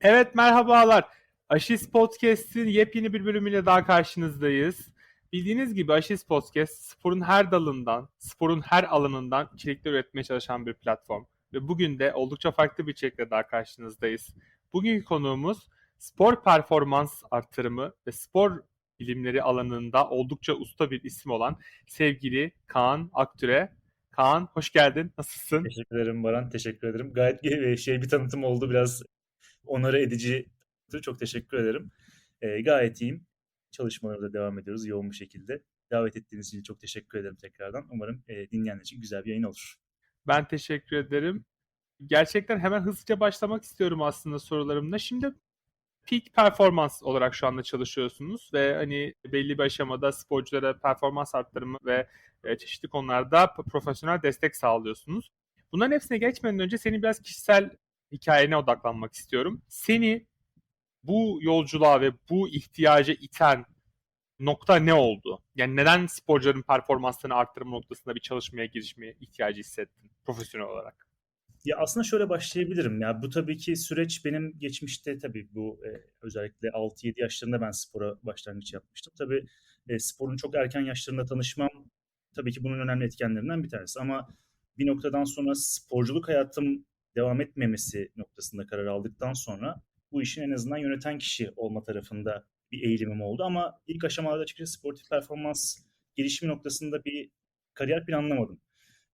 Evet merhabalar. Aşis Podcast'in yepyeni bir bölümüyle daha karşınızdayız. Bildiğiniz gibi Aşis Podcast sporun her dalından, sporun her alanından içerikler üretmeye çalışan bir platform. Ve bugün de oldukça farklı bir içerikle daha karşınızdayız. Bugünkü konuğumuz spor performans artırımı ve spor bilimleri alanında oldukça usta bir isim olan sevgili Kaan Aktüre. Kaan hoş geldin. Nasılsın? Teşekkür ederim Baran, teşekkür ederim. Gayet şey bir tanıtım oldu, biraz onarı edici. Çok teşekkür ederim. E, gayet iyiyim. Çalışmalarımıza devam ediyoruz yoğun bir şekilde. Davet ettiğiniz için çok teşekkür ederim tekrardan. Umarım e, dinleyenler için güzel bir yayın olur. Ben teşekkür ederim. Gerçekten hemen hızlıca başlamak istiyorum aslında sorularımla. Şimdi peak performans olarak şu anda çalışıyorsunuz ve hani belli bir aşamada sporculara performans arttırımı ve e, çeşitli konularda profesyonel destek sağlıyorsunuz. Bunların hepsine geçmeden önce senin biraz kişisel hikayene odaklanmak istiyorum. Seni bu yolculuğa ve bu ihtiyaca iten nokta ne oldu? Yani neden sporcuların performanslarını arttırma noktasında bir çalışmaya girişmeye ihtiyacı hissettin profesyonel olarak? Ya aslında şöyle başlayabilirim. Ya bu tabii ki süreç benim geçmişte tabii bu e, özellikle 6-7 yaşlarında ben spora başlangıç yapmıştım. Tabii e, sporun çok erken yaşlarında tanışmam tabii ki bunun önemli etkenlerinden bir tanesi. Ama bir noktadan sonra sporculuk hayatım devam etmemesi noktasında karar aldıktan sonra bu işin en azından yöneten kişi olma tarafında bir eğilimim oldu. Ama ilk aşamalarda açıkçası sportif performans gelişimi noktasında bir kariyer planlamadım.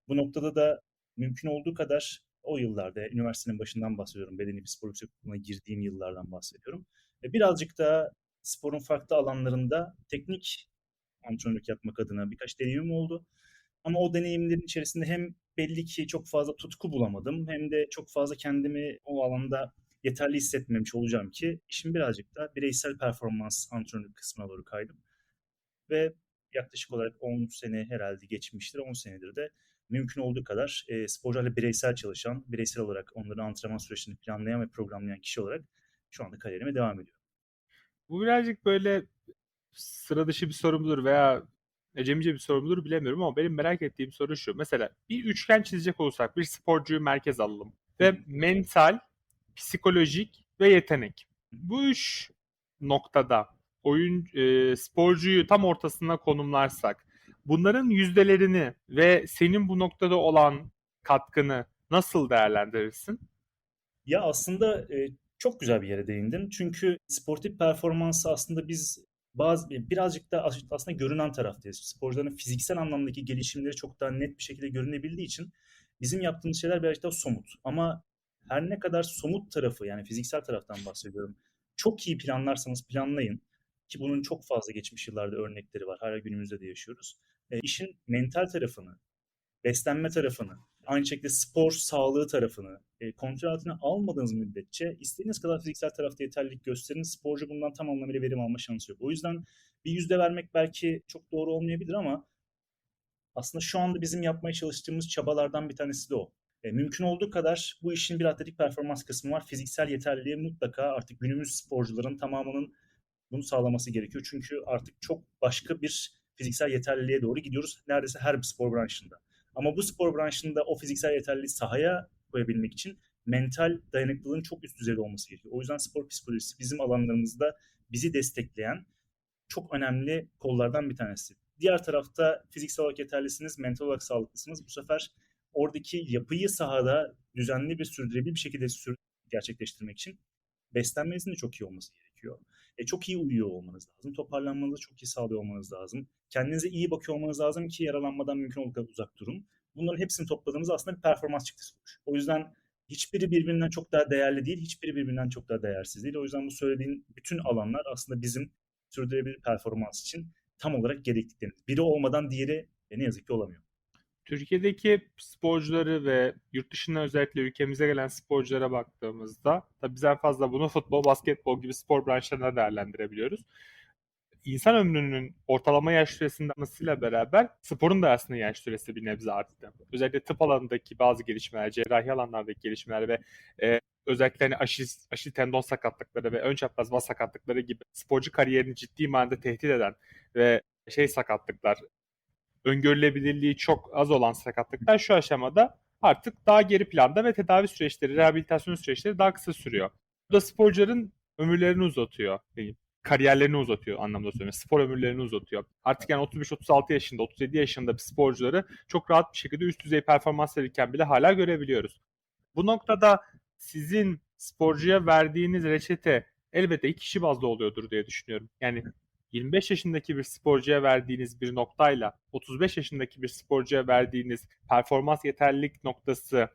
Bu noktada da mümkün olduğu kadar o yıllarda, üniversitenin başından bahsediyorum, bedeni bir spor yüksekliğine girdiğim yıllardan bahsediyorum. Ve birazcık da sporun farklı alanlarında teknik antrenörlük yapmak adına birkaç deneyimim oldu. Ama o deneyimlerin içerisinde hem belli ki çok fazla tutku bulamadım hem de çok fazla kendimi o alanda yeterli hissetmemiş olacağım ki işin birazcık da bireysel performans antrenörlük kısmına doğru kaydım. Ve yaklaşık olarak 10 sene herhalde geçmiştir. 10 senedir de mümkün olduğu kadar e, sporcularla bireysel çalışan, bireysel olarak onların antrenman süreçlerini planlayan ve programlayan kişi olarak şu anda kariyerime devam ediyorum. Bu birazcık böyle sıra dışı bir soru mudur veya ecemice bir soru mudur bilemiyorum ama benim merak ettiğim soru şu. Mesela bir üçgen çizecek olursak bir sporcuyu merkez alalım ve mental, psikolojik ve yetenek. Bu üç noktada oyun e, sporcuyu tam ortasına konumlarsak bunların yüzdelerini ve senin bu noktada olan katkını nasıl değerlendirirsin? Ya aslında e, çok güzel bir yere değindin. Çünkü sportif performansı aslında biz bazı birazcık da aslında görünen taraftayız. Sporcuların fiziksel anlamdaki gelişimleri çok daha net bir şekilde görünebildiği için bizim yaptığımız şeyler birazcık daha somut. Ama her ne kadar somut tarafı yani fiziksel taraftan bahsediyorum. Çok iyi planlarsanız planlayın ki bunun çok fazla geçmiş yıllarda örnekleri var. Hala günümüzde de yaşıyoruz. E, işin mental tarafını, beslenme tarafını, aynı şekilde spor sağlığı tarafını e, kontrol altına almadığınız müddetçe istediğiniz kadar fiziksel tarafta yeterlilik gösterin. Sporcu bundan tam anlamıyla verim alma şansı yok. O yüzden bir yüzde vermek belki çok doğru olmayabilir ama aslında şu anda bizim yapmaya çalıştığımız çabalardan bir tanesi de o. E, mümkün olduğu kadar bu işin bir atletik performans kısmı var. Fiziksel yeterliliğe mutlaka artık günümüz sporcuların tamamının bunu sağlaması gerekiyor. Çünkü artık çok başka bir fiziksel yeterliliğe doğru gidiyoruz neredeyse her bir spor branşında. Ama bu spor branşında o fiziksel yeterliliği sahaya koyabilmek için mental dayanıklılığın çok üst düzeyde olması gerekiyor. O yüzden spor psikolojisi bizim alanlarımızda bizi destekleyen çok önemli kollardan bir tanesi. Diğer tarafta fiziksel olarak yeterlisiniz, mental olarak sağlıklısınız. Bu sefer oradaki yapıyı sahada düzenli bir sürdürülebilir bir şekilde gerçekleştirmek için beslenmenizin de çok iyi olması gerekiyor. E, çok iyi uyuyor olmanız lazım. Toparlanmanızı çok iyi sağlıyor olmanız lazım. Kendinize iyi bakıyor olmanız lazım ki yaralanmadan mümkün olduğu kadar uzak durun. Bunların hepsini topladığımız aslında bir performans çıktısı olur. O yüzden hiçbiri birbirinden çok daha değerli değil, hiçbiri birbirinden çok daha değersiz değil. O yüzden bu söylediğin bütün alanlar aslında bizim sürdürülebilir performans için tam olarak gerektiklerimiz. Biri olmadan diğeri e, ne yazık ki olamıyor. Türkiye'deki sporcuları ve yurt dışından özellikle ülkemize gelen sporculara baktığımızda tabii biz en fazla bunu futbol, basketbol gibi spor branşlarına değerlendirebiliyoruz. İnsan ömrünün ortalama yaş süresinin artmasıyla beraber sporun da aslında yaş süresi bir nebze arttı. Özellikle tıp alanındaki bazı gelişmeler, cerrahi alanlardaki gelişmeler ve e, özellikle hani aşil, aşil tendon sakatlıkları ve ön çapraz baz sakatlıkları gibi sporcu kariyerini ciddi manada tehdit eden ve şey sakatlıklar, öngörülebilirliği çok az olan sakatlıklar şu aşamada artık daha geri planda ve tedavi süreçleri, rehabilitasyon süreçleri daha kısa sürüyor. Bu da sporcuların ömürlerini uzatıyor. Yani kariyerlerini uzatıyor anlamda söylüyorum. Spor ömürlerini uzatıyor. Artık yani 35-36 yaşında, 37 yaşında bir sporcuları çok rahat bir şekilde üst düzey performans verirken bile hala görebiliyoruz. Bu noktada sizin sporcuya verdiğiniz reçete elbette iki kişi bazlı oluyordur diye düşünüyorum. Yani 25 yaşındaki bir sporcuya verdiğiniz bir noktayla 35 yaşındaki bir sporcuya verdiğiniz performans yeterlilik noktası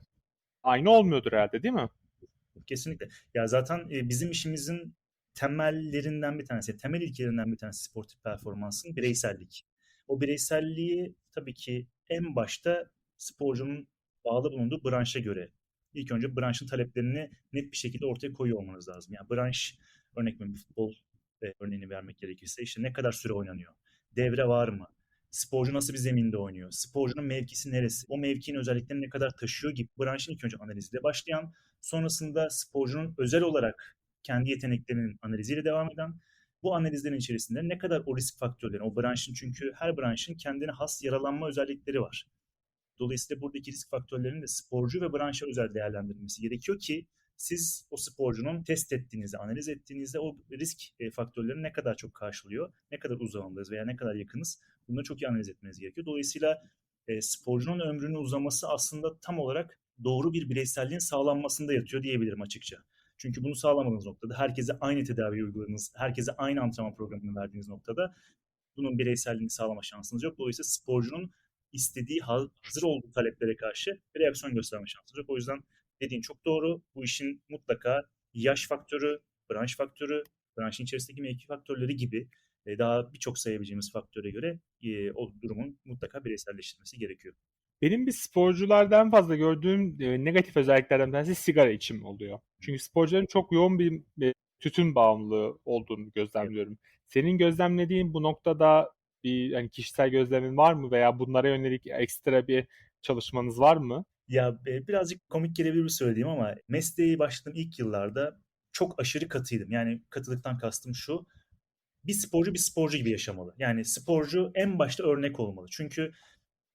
aynı olmuyordur herhalde değil mi? Kesinlikle. Ya zaten e, bizim işimizin temellerinden bir tanesi, temel ilkelerinden bir tanesi sportif performansın bireysellik. O bireyselliği tabii ki en başta sporcunun bağlı bulunduğu branşa göre ilk önce branşın taleplerini net bir şekilde ortaya koyuyor olmanız lazım. Yani branş örnek veriyorum futbol e, örneğini vermek gerekirse işte ne kadar süre oynanıyor? Devre var mı? Sporcu nasıl bir zeminde oynuyor? Sporcunun mevkisi neresi? O mevkinin özelliklerini ne kadar taşıyor gibi branşın ilk önce analiziyle başlayan, sonrasında sporcunun özel olarak kendi yeteneklerinin analiziyle devam eden, bu analizlerin içerisinde ne kadar o risk faktörleri, o branşın çünkü her branşın kendine has yaralanma özellikleri var. Dolayısıyla buradaki risk faktörlerinin de sporcu ve branşa özel değerlendirilmesi gerekiyor ki siz o sporcunun test ettiğinizde, analiz ettiğinizde o risk e, faktörlerini ne kadar çok karşılıyor, ne kadar uzağındayız veya ne kadar yakınız bunları çok iyi analiz etmeniz gerekiyor. Dolayısıyla e, sporcunun ömrünün uzaması aslında tam olarak doğru bir bireyselliğin sağlanmasında yatıyor diyebilirim açıkça. Çünkü bunu sağlamadığınız noktada, herkese aynı tedavi uyguladığınız, herkese aynı antrenman programını verdiğiniz noktada bunun bireyselliğini sağlama şansınız yok. Dolayısıyla sporcunun istediği, hazır olduğu taleplere karşı reaksiyon gösterme şansınız yok. O yüzden dediğin çok doğru. Bu işin mutlaka yaş faktörü, branş faktörü, branşın içerisindeki mevki faktörleri gibi daha birçok sayabileceğimiz faktöre göre o durumun mutlaka bireyselleştirilmesi gerekiyor. Benim bir sporculardan fazla gördüğüm negatif özelliklerden bir tanesi sigara içim oluyor. Çünkü sporcuların çok yoğun bir tütün bağımlılığı olduğunu gözlemliyorum. Senin gözlemlediğin bu noktada bir hani kişisel gözlemin var mı veya bunlara yönelik ekstra bir çalışmanız var mı? Ya e, birazcık komik gelebilir bir söylediğim ama mesleği başladığım ilk yıllarda çok aşırı katıydım. Yani katılıktan kastım şu. Bir sporcu bir sporcu gibi yaşamalı. Yani sporcu en başta örnek olmalı. Çünkü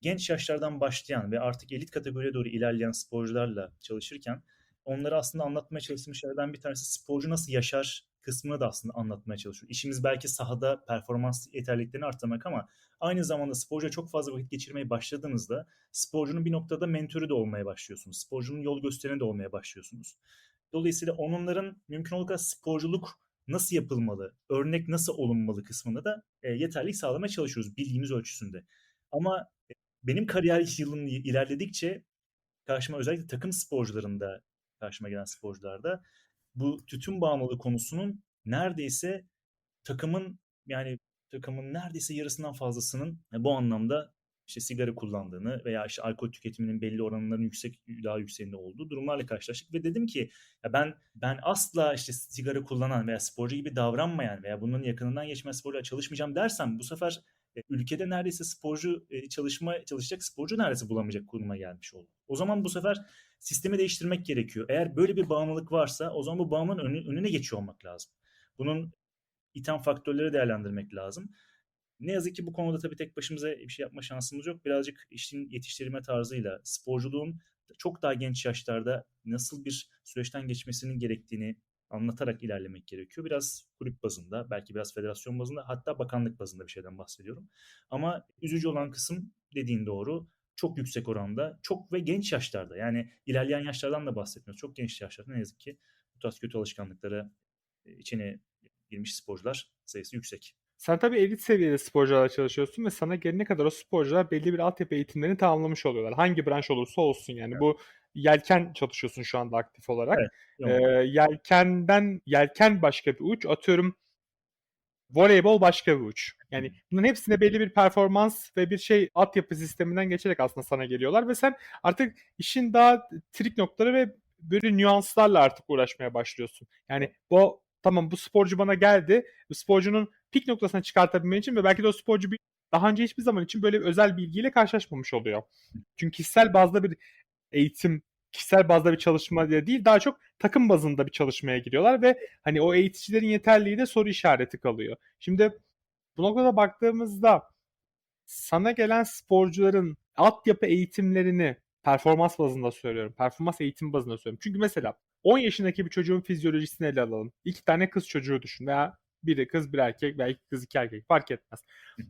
genç yaşlardan başlayan ve artık elit kategoriye doğru ilerleyen sporcularla çalışırken onlara aslında anlatmaya çalıştığım şeylerden bir tanesi sporcu nasıl yaşar kısmını da aslında anlatmaya çalışıyor. İşimiz belki sahada performans yeterliliklerini arttırmak ama aynı zamanda sporcuya çok fazla vakit geçirmeye başladığınızda sporcunun bir noktada mentörü de olmaya başlıyorsunuz. Sporcunun yol göstereni de olmaya başlıyorsunuz. Dolayısıyla onların mümkün olduğu kadar sporculuk nasıl yapılmalı, örnek nasıl olunmalı kısmında da e, yeterlilik sağlamaya çalışıyoruz bildiğimiz ölçüsünde. Ama benim kariyer yılım ilerledikçe karşıma özellikle takım sporcularında karşıma gelen sporcularda bu tütün bağımlılığı konusunun neredeyse takımın yani takımın neredeyse yarısından fazlasının bu anlamda işte sigara kullandığını veya işte alkol tüketiminin belli oranların yüksek daha yükseğinde olduğu durumlarla karşılaştık ve dedim ki ya ben ben asla işte sigara kullanan veya sporcu gibi davranmayan veya bunun yakınından geçmeyen sporcularla çalışmayacağım dersem bu sefer e, ülkede neredeyse sporcu e, çalışma çalışacak sporcu neredeyse bulamayacak konuma gelmiş oldu. O zaman bu sefer sistemi değiştirmek gerekiyor. Eğer böyle bir bağımlılık varsa o zaman bu bağımlılığın önü, önüne geçiyor olmak lazım. Bunun iten faktörleri değerlendirmek lazım. Ne yazık ki bu konuda tabii tek başımıza bir şey yapma şansımız yok. Birazcık işin yetiştirilme tarzıyla sporculuğun çok daha genç yaşlarda nasıl bir süreçten geçmesinin gerektiğini anlatarak ilerlemek gerekiyor. Biraz kulüp bazında, belki biraz federasyon bazında, hatta bakanlık bazında bir şeyden bahsediyorum. Ama üzücü olan kısım dediğin doğru. Çok yüksek oranda, çok ve genç yaşlarda. Yani ilerleyen yaşlardan da bahsetmiyoruz. Çok genç yaşlarda ne yazık ki bu tarz kötü alışkanlıklara içine girmiş sporcular sayısı yüksek. Sen tabii elit seviyede sporcularla çalışıyorsun ve sana gelene kadar o sporcular belli bir altyapı eğitimlerini tamamlamış oluyorlar. Hangi branş olursa olsun yani. Evet. Bu yelken çalışıyorsun şu anda aktif olarak. Evet, ee, yelkenden yelken başka bir uç, atıyorum voleybol başka bir uç. Yani bunun hepsine belli bir performans ve bir şey altyapı sisteminden geçerek aslında sana geliyorlar ve sen artık işin daha trik noktaları ve böyle nüanslarla artık uğraşmaya başlıyorsun. Yani bu tamam bu sporcu bana geldi. Bu sporcunun pik noktasına çıkartabilmen için ve belki de o sporcu bir, daha önce hiçbir zaman için böyle bir özel bilgiyle karşılaşmamış oluyor. Çünkü kişisel bazda bir eğitim, kişisel bazda bir çalışma değil daha çok takım bazında bir çalışmaya giriyorlar ve hani o eğiticilerin yeterliği de soru işareti kalıyor. Şimdi bu noktada baktığımızda sana gelen sporcuların altyapı eğitimlerini performans bazında söylüyorum. Performans eğitim bazında söylüyorum. Çünkü mesela 10 yaşındaki bir çocuğun fizyolojisini ele alalım. İki tane kız çocuğu düşün veya biri kız bir erkek iki kız iki erkek fark etmez.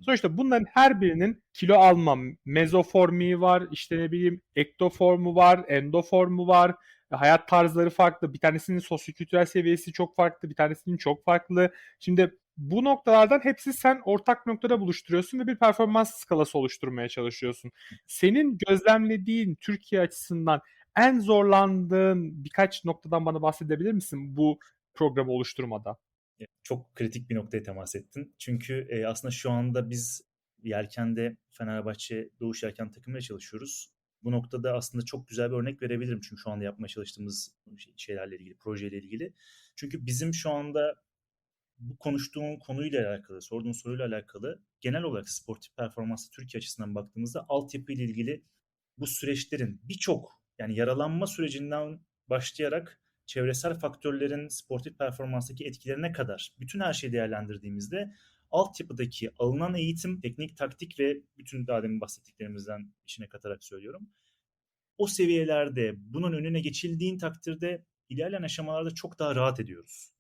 Sonuçta bunların her birinin kilo alma mezoformi var, işte ne bileyim ektoformu var, endoformu var, hayat tarzları farklı. Bir tanesinin sosyokültürel seviyesi çok farklı, bir tanesinin çok farklı. Şimdi bu noktalardan hepsi sen ortak noktada buluşturuyorsun ve bir performans skalası oluşturmaya çalışıyorsun. Senin gözlemlediğin Türkiye açısından en zorlandığın birkaç noktadan bana bahsedebilir misin bu programı oluşturmada? Çok kritik bir noktaya temas ettin. Çünkü e, aslında şu anda biz Yelken'de Fenerbahçe Doğuş Yelken takımıyla çalışıyoruz. Bu noktada aslında çok güzel bir örnek verebilirim çünkü şu anda yapmaya çalıştığımız şeylerle ilgili, projeyle ilgili. Çünkü bizim şu anda bu konuştuğum konuyla alakalı, sorduğun soruyla alakalı genel olarak sportif performansı Türkiye açısından baktığımızda altyapı ile ilgili bu süreçlerin birçok yani yaralanma sürecinden başlayarak çevresel faktörlerin sportif performanstaki etkilerine kadar bütün her şeyi değerlendirdiğimizde altyapıdaki alınan eğitim, teknik, taktik ve bütün daha demin bahsettiklerimizden içine katarak söylüyorum. O seviyelerde bunun önüne geçildiğin takdirde ilerleyen aşamalarda çok daha rahat ediyoruz.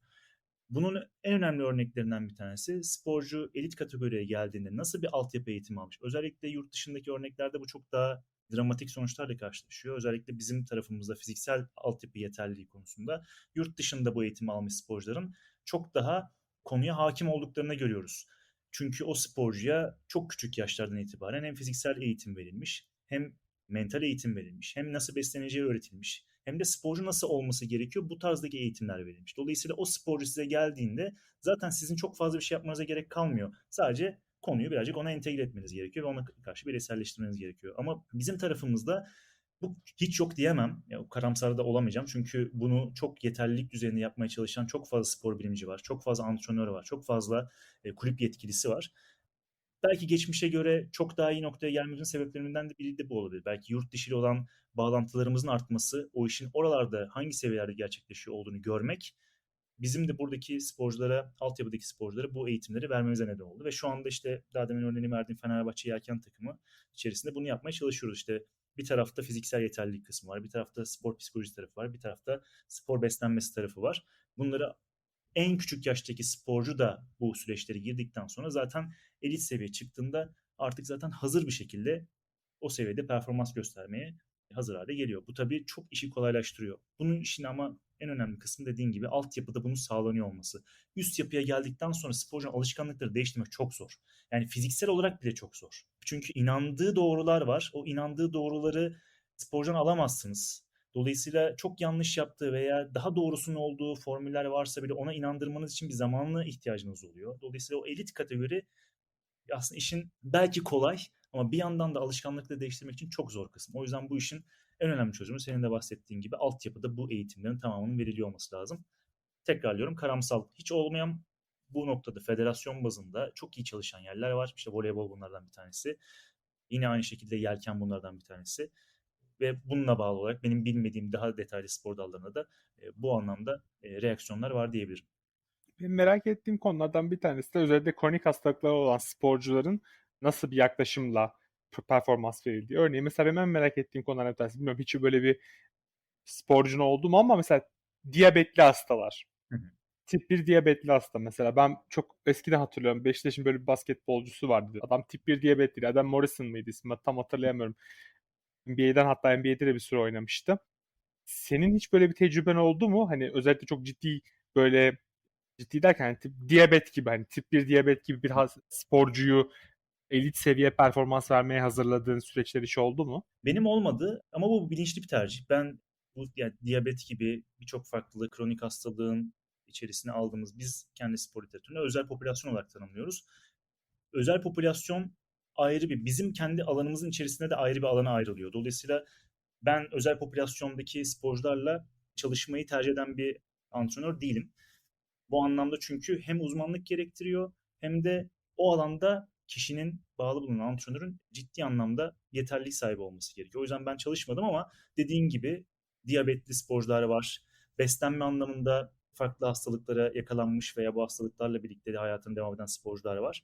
Bunun en önemli örneklerinden bir tanesi sporcu elit kategoriye geldiğinde nasıl bir altyapı eğitimi almış. Özellikle yurt dışındaki örneklerde bu çok daha dramatik sonuçlarla karşılaşıyor. Özellikle bizim tarafımızda fiziksel altyapı yeterliliği konusunda yurt dışında bu eğitimi almış sporcuların çok daha konuya hakim olduklarını görüyoruz. Çünkü o sporcuya çok küçük yaşlardan itibaren hem fiziksel eğitim verilmiş, hem mental eğitim verilmiş, hem nasıl besleneceği öğretilmiş, hem de sporcu nasıl olması gerekiyor bu tarzdaki eğitimler verilmiş. Dolayısıyla o sporcu size geldiğinde zaten sizin çok fazla bir şey yapmanıza gerek kalmıyor. Sadece konuyu birazcık ona entegre etmeniz gerekiyor ve ona karşı bireyselleştirmeniz gerekiyor. Ama bizim tarafımızda bu hiç yok diyemem. Ya, karamsar da olamayacağım. Çünkü bunu çok yeterlilik düzeyinde yapmaya çalışan çok fazla spor bilimci var. Çok fazla antrenör var. Çok fazla e, kulüp yetkilisi var. Belki geçmişe göre çok daha iyi noktaya gelmemizin sebeplerinden de biri de bu olabilir. Belki yurt dışı olan bağlantılarımızın artması, o işin oralarda hangi seviyelerde gerçekleşiyor olduğunu görmek bizim de buradaki sporculara, altyapıdaki sporculara bu eğitimleri vermemize neden oldu. Ve şu anda işte daha demin örneğini verdiğim Fenerbahçe Yelken takımı içerisinde bunu yapmaya çalışıyoruz. İşte bir tarafta fiziksel yeterlilik kısmı var, bir tarafta spor psikolojisi tarafı var, bir tarafta spor beslenmesi tarafı var. Bunları en küçük yaştaki sporcu da bu süreçleri girdikten sonra zaten elit seviye çıktığında artık zaten hazır bir şekilde o seviyede performans göstermeye hazır hale geliyor. Bu tabii çok işi kolaylaştırıyor. Bunun işin ama en önemli kısmı dediğin gibi altyapıda bunun sağlanıyor olması. Üst yapıya geldikten sonra sporcunun alışkanlıkları değiştirmek çok zor. Yani fiziksel olarak bile çok zor. Çünkü inandığı doğrular var. O inandığı doğruları sporcudan alamazsınız. Dolayısıyla çok yanlış yaptığı veya daha doğrusunun olduğu formüller varsa bile ona inandırmanız için bir zamanlı ihtiyacınız oluyor. Dolayısıyla o elit kategori aslında işin belki kolay ama bir yandan da alışkanlıkları değiştirmek için çok zor kısım. O yüzden bu işin en önemli çözümü senin de bahsettiğin gibi altyapıda bu eğitimlerin tamamının veriliyor olması lazım. Tekrarlıyorum karamsal hiç olmayan bu noktada federasyon bazında çok iyi çalışan yerler var. İşte voleybol bunlardan bir tanesi. Yine aynı şekilde yelken bunlardan bir tanesi. Ve bununla bağlı olarak benim bilmediğim daha detaylı spor dallarında da e, bu anlamda e, reaksiyonlar var diyebilirim. Benim merak ettiğim konulardan bir tanesi de özellikle kronik hastalıkları olan sporcuların nasıl bir yaklaşımla performans verildiği. Örneğin mesela benim en merak ettiğim konulardan bir tanesi. Bilmiyorum hiç böyle bir sporcun oldu mu ama mesela diyabetli hastalar. Tip 1 diyabetli hasta mesela. Ben çok eskiden hatırlıyorum. Beşiktaş'ın böyle bir basketbolcusu vardı. Adam tip 1 diyabetli. Adam Morrison mıydı ismi? Tam hatırlayamıyorum. NBA'den hatta NBA'de de bir süre oynamıştı. Senin hiç böyle bir tecrüben oldu mu? Hani özellikle çok ciddi böyle ciddi derken hani tip, diyabet gibi hani tip 1 diyabet gibi bir sporcuyu elit seviye performans vermeye hazırladığın süreçler hiç oldu mu? Benim olmadı ama bu bilinçli bir tercih. Ben bu yani diyabet gibi birçok farklı kronik hastalığın içerisine aldığımız biz kendi spor literatüründe özel popülasyon olarak tanımlıyoruz. Özel popülasyon ayrı bir bizim kendi alanımızın içerisinde de ayrı bir alana ayrılıyor. Dolayısıyla ben özel popülasyondaki sporcularla çalışmayı tercih eden bir antrenör değilim. Bu anlamda çünkü hem uzmanlık gerektiriyor hem de o alanda kişinin bağlı bulunan antrenörün ciddi anlamda yeterlilik sahibi olması gerekiyor. O yüzden ben çalışmadım ama dediğin gibi diyabetli sporcular var. Beslenme anlamında farklı hastalıklara yakalanmış veya bu hastalıklarla birlikte de hayatını devam eden sporcular var.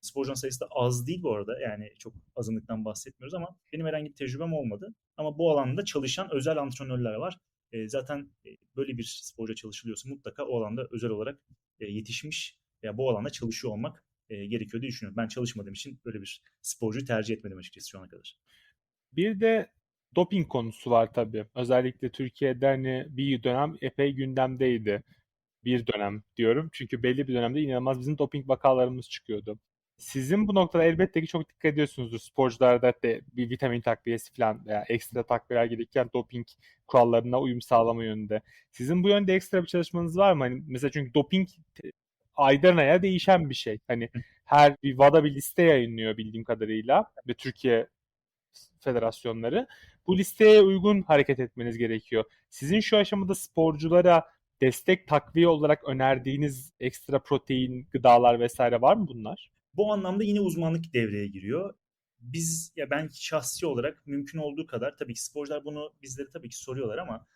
Sporcunun sayısı da az değil bu arada. Yani çok azınlıktan bahsetmiyoruz ama benim herhangi bir tecrübem olmadı. Ama bu alanda çalışan özel antrenörler var. e, zaten e, böyle bir sporca çalışılıyorsa mutlaka o alanda özel olarak e, yetişmiş veya bu alanda çalışıyor olmak e, gerekiyor diye düşünüyorum. Ben çalışmadığım için böyle bir sporcuyu tercih etmedim açıkçası şu ana kadar. Bir de doping konusu var tabii. Özellikle Türkiye'de hani bir dönem epey gündemdeydi. Bir dönem diyorum. Çünkü belli bir dönemde inanılmaz bizim doping vakalarımız çıkıyordu. Sizin bu noktada elbette ki çok dikkat ediyorsunuzdur. Sporcularda de bir vitamin takviyesi falan veya ekstra takviyeler gelirken doping kurallarına uyum sağlama yönünde. Sizin bu yönde ekstra bir çalışmanız var mı? Hani mesela çünkü doping aydan aya değişen bir şey. Hani her bir WADA bir liste yayınlıyor bildiğim kadarıyla ve Türkiye federasyonları. Bu listeye uygun hareket etmeniz gerekiyor. Sizin şu aşamada sporculara destek takviye olarak önerdiğiniz ekstra protein, gıdalar vesaire var mı bunlar? Bu anlamda yine uzmanlık devreye giriyor. Biz ya ben şahsi olarak mümkün olduğu kadar tabii ki sporcular bunu bizlere tabii ki soruyorlar ama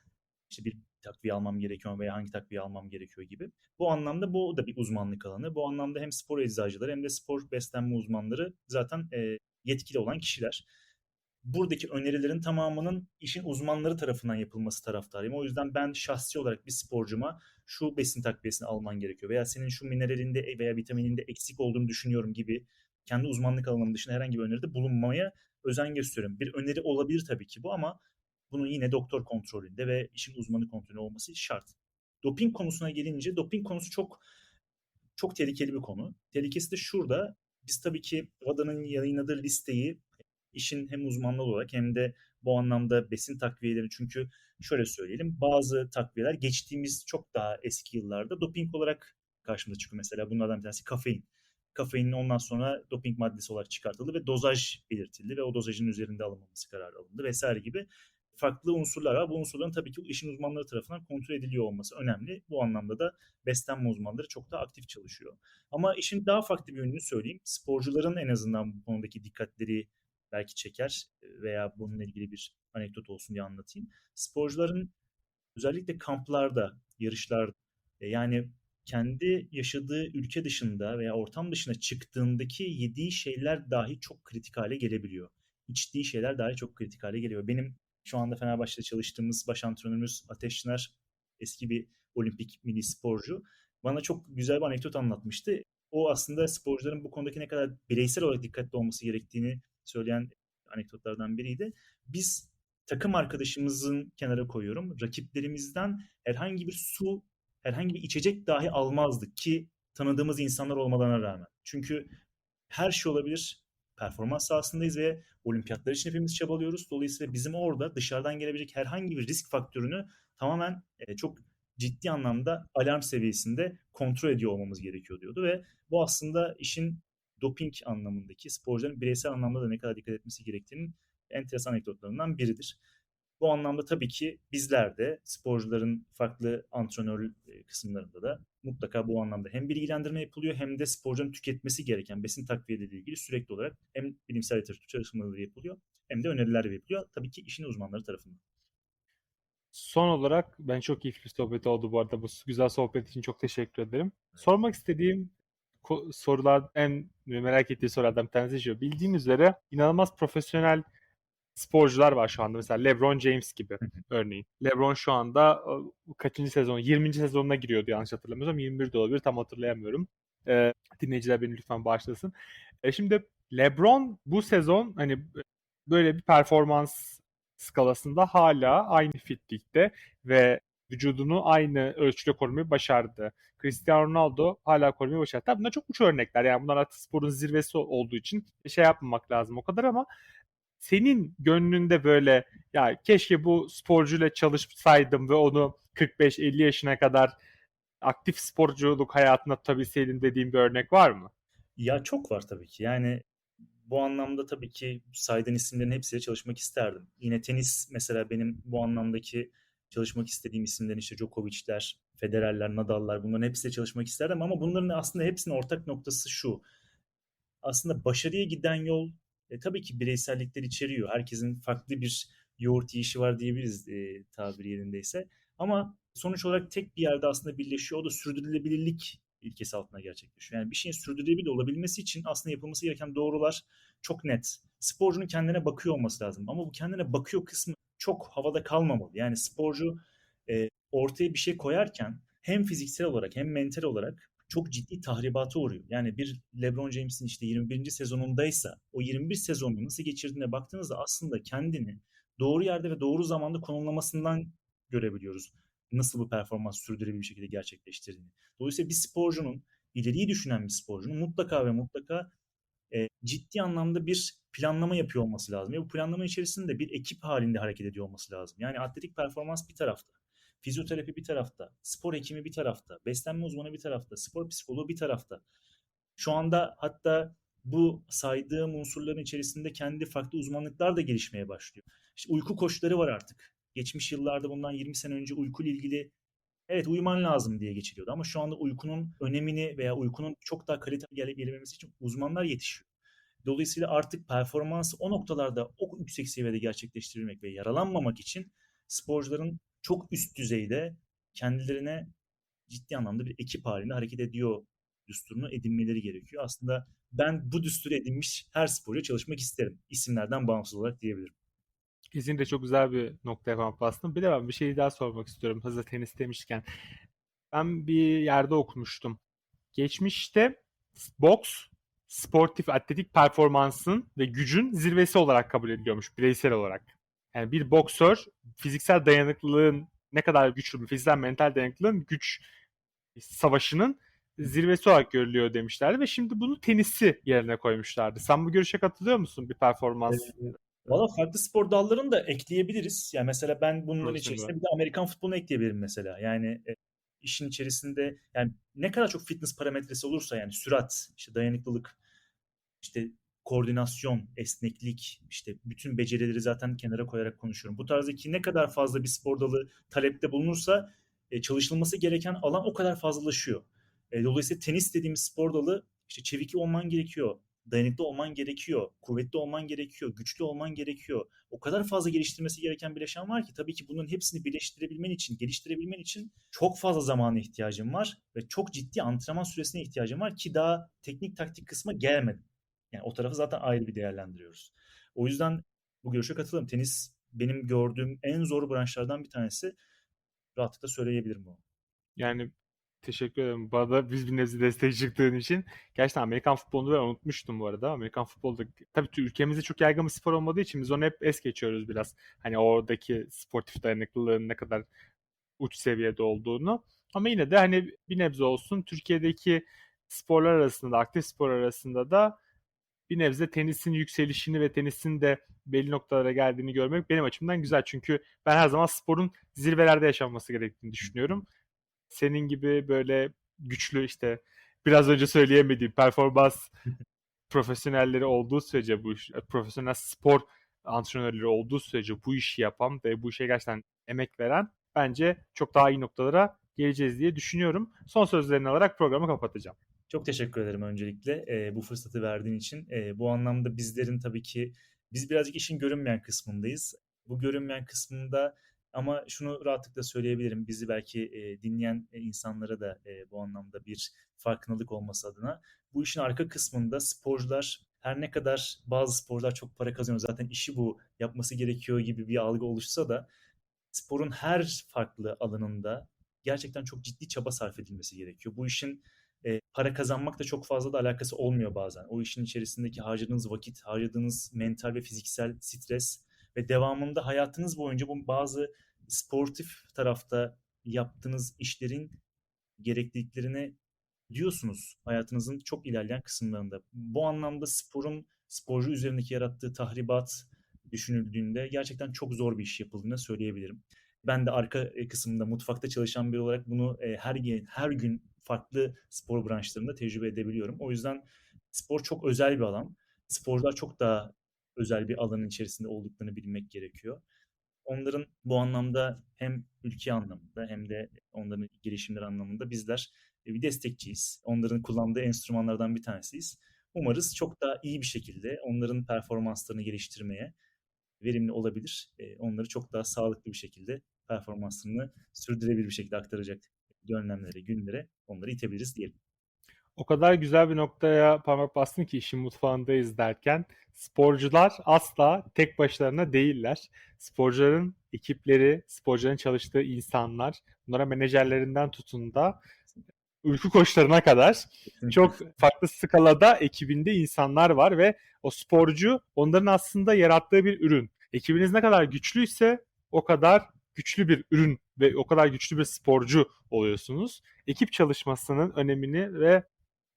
işte bir takviye almam gerekiyor veya hangi takviye almam gerekiyor gibi. Bu anlamda bu da bir uzmanlık alanı. Bu anlamda hem spor eczacıları hem de spor beslenme uzmanları zaten e, yetkili olan kişiler. Buradaki önerilerin tamamının işin uzmanları tarafından yapılması taraftarıyım. O yüzden ben şahsi olarak bir sporcuma şu besin takviyesini alman gerekiyor veya senin şu mineralinde veya vitamininde eksik olduğunu düşünüyorum gibi kendi uzmanlık alanım dışında herhangi bir öneride bulunmaya özen gösteriyorum. Bir öneri olabilir tabii ki bu ama bunun yine doktor kontrolünde ve işin uzmanı kontrolü olması şart. Doping konusuna gelince doping konusu çok çok tehlikeli bir konu. Tehlikesi de şurada. Biz tabii ki WADA'nın yayınladığı listeyi işin hem uzmanlı olarak hem de bu anlamda besin takviyeleri çünkü şöyle söyleyelim bazı takviyeler geçtiğimiz çok daha eski yıllarda doping olarak karşımıza çıkıyor. Mesela bunlardan bir tanesi kafein. Kafeinin ondan sonra doping maddesi olarak çıkartıldı ve dozaj belirtildi ve o dozajın üzerinde alınmaması kararı alındı vesaire gibi farklı unsurlar var. Bu unsurların tabii ki işin uzmanları tarafından kontrol ediliyor olması önemli. Bu anlamda da beslenme uzmanları çok daha aktif çalışıyor. Ama işin daha farklı bir yönünü söyleyeyim. Sporcuların en azından bu konudaki dikkatleri belki çeker veya bununla ilgili bir anekdot olsun diye anlatayım. Sporcuların özellikle kamplarda, yarışlarda yani kendi yaşadığı ülke dışında veya ortam dışına çıktığındaki yediği şeyler dahi çok kritik hale gelebiliyor. İçtiği şeyler dahi çok kritik hale geliyor. Benim şu anda Fenerbahçe'de çalıştığımız baş antrenörümüz Ateş Çınar eski bir olimpik milli sporcu. Bana çok güzel bir anekdot anlatmıştı. O aslında sporcuların bu konudaki ne kadar bireysel olarak dikkatli olması gerektiğini söyleyen anekdotlardan biriydi. Biz takım arkadaşımızın kenara koyuyorum. Rakiplerimizden herhangi bir su, herhangi bir içecek dahi almazdık ki tanıdığımız insanlar olmalarına rağmen. Çünkü her şey olabilir. Performans sahasındayız ve olimpiyatlar için hepimiz çabalıyoruz. Dolayısıyla bizim orada dışarıdan gelebilecek herhangi bir risk faktörünü tamamen e, çok ciddi anlamda alarm seviyesinde kontrol ediyor olmamız gerekiyor diyordu ve bu aslında işin doping anlamındaki sporcuların bireysel anlamda da ne kadar dikkat etmesi gerektiğinin enteresan anekdotlarından biridir. Bu anlamda tabii ki bizler de sporcuların farklı antrenör kısımlarında da mutlaka bu anlamda hem bilgilendirme yapılıyor hem de sporcunun tüketmesi gereken besin takviyeleri ile ilgili sürekli olarak hem bilimsel literatür çalışmaları yapılıyor hem de öneriler yapılıyor. Tabii ki işin uzmanları tarafından. Son olarak ben çok keyifli bir sohbet oldu bu arada. Bu güzel sohbet için çok teşekkür ederim. Sormak istediğim sorular en merak ettiği sorulardan bir tanesi şu. Bildiğim üzere inanılmaz profesyonel sporcular var şu anda. Mesela LeBron James gibi örneğin. LeBron şu anda kaçıncı sezon? 20. sezonuna giriyordu yanlış hatırlamıyorsam. 21 de olabilir tam hatırlayamıyorum. Ee, dinleyiciler beni lütfen bağışlasın. E şimdi LeBron bu sezon hani böyle bir performans skalasında hala aynı fitlikte ve vücudunu aynı ölçüde korumayı başardı. Cristiano Ronaldo hala korumayı başardı. Tabii bunlar çok uç örnekler. Yani bunlar artık sporun zirvesi olduğu için şey yapmamak lazım o kadar ama senin gönlünde böyle ya keşke bu sporcuyla çalışsaydım ve onu 45-50 yaşına kadar aktif sporculuk hayatına tutabilseydim dediğim bir örnek var mı? Ya çok var tabii ki. Yani bu anlamda tabii ki saydığın isimlerin hepsiyle çalışmak isterdim. Yine tenis mesela benim bu anlamdaki çalışmak istediğim isimler işte Djokovic'ler, Federer'ler, Nadal'lar bunların hepsiyle çalışmak isterdim ama bunların aslında hepsinin ortak noktası şu. Aslında başarıya giden yol e, tabii ki bireysellikler içeriyor. Herkesin farklı bir yoğurt yiyişi var diyebiliriz e, tabiri yerindeyse. Ama sonuç olarak tek bir yerde aslında birleşiyor. O da sürdürülebilirlik ilkesi altında gerçekleşiyor. Yani bir şeyin sürdürülebilir olabilmesi için aslında yapılması gereken doğrular çok net. Sporcunun kendine bakıyor olması lazım. Ama bu kendine bakıyor kısmı çok havada kalmamalı. Yani sporcu e, ortaya bir şey koyarken hem fiziksel olarak hem mental olarak çok ciddi tahribata uğruyor. Yani bir LeBron James'in işte 21. sezonundaysa o 21 sezonu nasıl geçirdiğine baktığınızda aslında kendini doğru yerde ve doğru zamanda konumlamasından görebiliyoruz. Nasıl bu performans sürdürülebilir bir şekilde gerçekleştirdiğini. Dolayısıyla bir sporcunun, ileriyi düşünen bir sporcunun mutlaka ve mutlaka e, ciddi anlamda bir planlama yapıyor olması lazım. Ve bu planlama içerisinde bir ekip halinde hareket ediyor olması lazım. Yani atletik performans bir tarafta, fizyoterapi bir tarafta, spor hekimi bir tarafta, beslenme uzmanı bir tarafta, spor psikoloğu bir tarafta. Şu anda hatta bu saydığım unsurların içerisinde kendi farklı uzmanlıklar da gelişmeye başlıyor. İşte uyku koçları var artık. Geçmiş yıllarda bundan 20 sene önce uykuyla ilgili evet uyuman lazım diye geçiliyordu ama şu anda uykunun önemini veya uykunun çok daha kaliteli gelememesi için uzmanlar yetişiyor. Dolayısıyla artık performansı o noktalarda o yüksek seviyede gerçekleştirilmek ve yaralanmamak için sporcuların çok üst düzeyde kendilerine ciddi anlamda bir ekip halinde hareket ediyor düsturunu edinmeleri gerekiyor. Aslında ben bu düsturu edinmiş her sporcu çalışmak isterim. İsimlerden bağımsız olarak diyebilirim. Kesinlikle çok güzel bir noktaya parmak bastın. Bir de ben bir şey daha sormak istiyorum hazır tenis demişken. Ben bir yerde okumuştum. Geçmişte boks sportif atletik performansın ve gücün zirvesi olarak kabul ediliyormuş bireysel olarak. Yani bir boksör fiziksel dayanıklılığın ne kadar güçlü bir fiziksel mental dayanıklılığın güç savaşının zirvesi olarak görülüyor demişlerdi ve şimdi bunu tenisi yerine koymuşlardı. Sen bu görüşe katılıyor musun bir performans? Valla farklı spor dallarını da ekleyebiliriz. Yani mesela ben bunların içerisinde bir de Amerikan futbolunu ekleyebilirim mesela. Yani e, işin içerisinde yani ne kadar çok fitness parametresi olursa yani sürat, işte dayanıklılık, işte koordinasyon, esneklik, işte bütün becerileri zaten kenara koyarak konuşuyorum. Bu tarzdaki ne kadar fazla bir spor dalı talepte bulunursa e, çalışılması gereken alan o kadar fazlalaşıyor. E, dolayısıyla tenis dediğimiz spor dalı işte çevik olman gerekiyor, dayanıklı olman gerekiyor, kuvvetli olman gerekiyor, güçlü olman gerekiyor. O kadar fazla geliştirmesi gereken bileşen var ki tabii ki bunun hepsini birleştirebilmen için, geliştirebilmen için çok fazla zamana ihtiyacın var ve çok ciddi antrenman süresine ihtiyacın var ki daha teknik taktik kısma gelmedim. Yani o tarafı zaten ayrı bir değerlendiriyoruz. O yüzden bu görüşe katılıyorum. Tenis benim gördüğüm en zor branşlardan bir tanesi. Rahatlıkla söyleyebilirim bunu. Yani Teşekkür ederim. Bana da biz bir nebze destek çıktığın için. Gerçekten Amerikan futbolunu ben unutmuştum bu arada. Amerikan futbolda tabii ülkemizde çok yaygın bir spor olmadığı için biz onu hep es geçiyoruz biraz. Hani oradaki sportif dayanıklılığın ne kadar uç seviyede olduğunu. Ama yine de hani bir nebze olsun Türkiye'deki sporlar arasında, aktif spor arasında da bir nebze tenisin yükselişini ve tenisin de belli noktalara geldiğini görmek benim açımdan güzel. Çünkü ben her zaman sporun zirvelerde yaşanması gerektiğini düşünüyorum senin gibi böyle güçlü işte biraz önce söyleyemediğim performans profesyonelleri olduğu sürece bu iş, profesyonel spor antrenörleri olduğu sürece bu işi yapan ve bu işe gerçekten emek veren bence çok daha iyi noktalara geleceğiz diye düşünüyorum. Son sözlerini alarak programı kapatacağım. Çok teşekkür ederim öncelikle e, bu fırsatı verdiğin için. E, bu anlamda bizlerin tabii ki biz birazcık işin görünmeyen kısmındayız. Bu görünmeyen kısmında ama şunu rahatlıkla söyleyebilirim. Bizi belki e, dinleyen insanlara da e, bu anlamda bir farkındalık olması adına. Bu işin arka kısmında sporcular her ne kadar bazı sporcular çok para kazanıyor zaten işi bu yapması gerekiyor gibi bir algı oluşsa da sporun her farklı alanında gerçekten çok ciddi çaba sarf edilmesi gerekiyor. Bu işin e, para kazanmak da çok fazla da alakası olmuyor bazen. O işin içerisindeki harcadığınız vakit, harcadığınız mental ve fiziksel stres ve devamında hayatınız boyunca bu bazı sportif tarafta yaptığınız işlerin gerekliliklerine diyorsunuz hayatınızın çok ilerleyen kısımlarında. Bu anlamda sporun sporcu üzerindeki yarattığı tahribat düşünüldüğünde gerçekten çok zor bir iş yapıldığını söyleyebilirim. Ben de arka e, kısımda mutfakta çalışan biri olarak bunu e, her gün her gün farklı spor branşlarında tecrübe edebiliyorum. O yüzden spor çok özel bir alan. Sporcular çok daha özel bir alanın içerisinde olduklarını bilmek gerekiyor. Onların bu anlamda hem ülke anlamında hem de onların gelişimleri anlamında bizler e, bir destekçiyiz. Onların kullandığı enstrümanlardan bir tanesiyiz. Umarız çok daha iyi bir şekilde onların performanslarını geliştirmeye verimli olabilir. E, onları çok daha sağlıklı bir şekilde performanslarını sürdürebilir bir şekilde aktaracak dönemlere, günlere onları itebiliriz diyelim. O kadar güzel bir noktaya parmak bastın ki işin mutfağındayız derken sporcular asla tek başlarına değiller. Sporcuların ekipleri, sporcuların çalıştığı insanlar, bunlara menajerlerinden tutun da uyku koçlarına kadar çok farklı skalada ekibinde insanlar var ve o sporcu onların aslında yarattığı bir ürün. Ekibiniz ne kadar güçlüyse o kadar güçlü bir ürün ve o kadar güçlü bir sporcu oluyorsunuz. Ekip çalışmasının önemini ve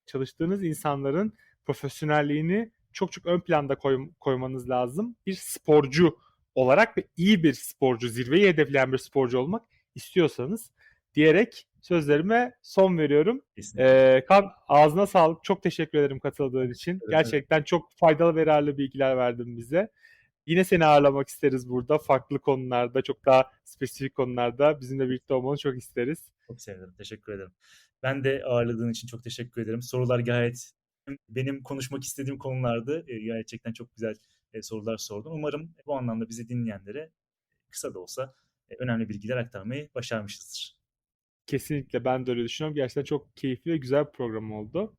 çalıştığınız insanların profesyonelliğini çok çok ön planda koy- koymanız lazım. Bir sporcu olarak ve iyi bir sporcu, zirveyi hedefleyen bir sporcu olmak istiyorsanız diyerek sözlerime son veriyorum. Kesinlikle. Ee, Kaan ağzına sağlık. Çok teşekkür ederim katıldığın için. Evet, Gerçekten çok faydalı ve yararlı bilgiler verdin bize. Yine seni ağırlamak isteriz burada. Farklı konularda, çok daha spesifik konularda bizimle birlikte olmanı çok isteriz. Çok sevinirim. Teşekkür ederim. Ben de ağırladığın için çok teşekkür ederim. Sorular gayet benim konuşmak istediğim konulardı. E, Gerçekten çok güzel e, sorular sordun. Umarım bu anlamda bizi dinleyenlere kısa da olsa e, önemli bilgiler aktarmayı başarmışızdır. Kesinlikle ben de öyle düşünüyorum. Gerçekten çok keyifli ve güzel bir program oldu.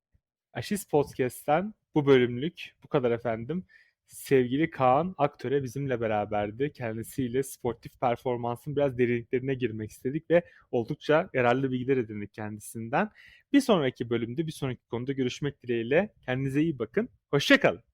Aşis Podcast'ten bu bölümlük bu kadar efendim. Sevgili Kaan Aktöre bizimle beraberdi. Kendisiyle sportif performansın biraz derinliklerine girmek istedik ve oldukça yararlı bilgiler edindik kendisinden. Bir sonraki bölümde bir sonraki konuda görüşmek dileğiyle. Kendinize iyi bakın. Hoşçakalın.